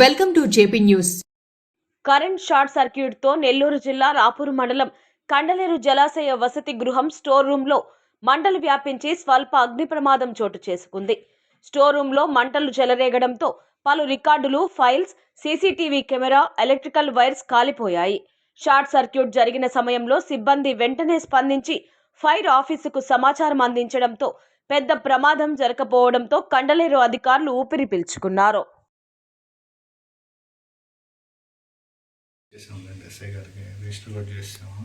Welcome to JP news. Current short సర్క్యూట్తో నెల్లూరు జిల్లా రాపూరు మండలం కండలేరు జలాశయ వసతి గృహం స్టోర్ రూంలో మంటలు వ్యాపించి స్వల్ప అగ్ని ప్రమాదం చోటు చేసుకుంది. స్టోర్ రూంలో మంటలు చెలరేగడంతో పలు రికార్డులు files CCTV camera electrical wires కాలిపోయాయి. Short circuit జరిగిన సమయంలో సిబ్బంది వెంటనే స్పందించి ఫైర్ ఆఫీసుకు సమాచారం అందించడంతో పెద్ద ప్రమాదం జరగకపోవడంతో కండలేరు అధికారులు ఊపిరి పీల్చుకున్నారు. చేసాము ఎస్ఐ గారికి రిజిస్టర్ కూడా చేసాము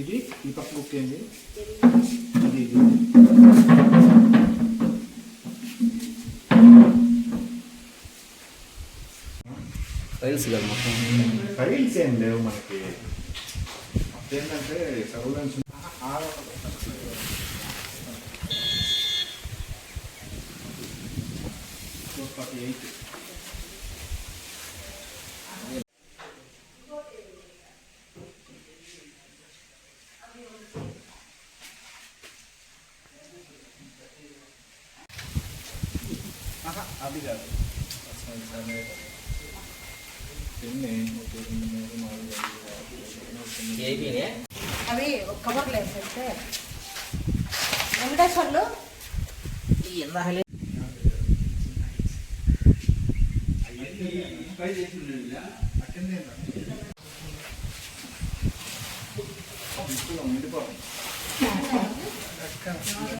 ఇది ఈ పక్క బుక్ ఏంది? ఇది ఇది. ఫైల్స్ కదా మొత్తం. ఫైల్స్ ఏం లేవు మనకి. ఏంటంటే సర్వలెన్స్ ఎయిట్ అది కాదు ఎన్ని ఒకటి రెండు మూడు నాలుగు అవి కవర్లు వేసేస్తే వెంకటేశ్వర్లు ఉండిపోవాలి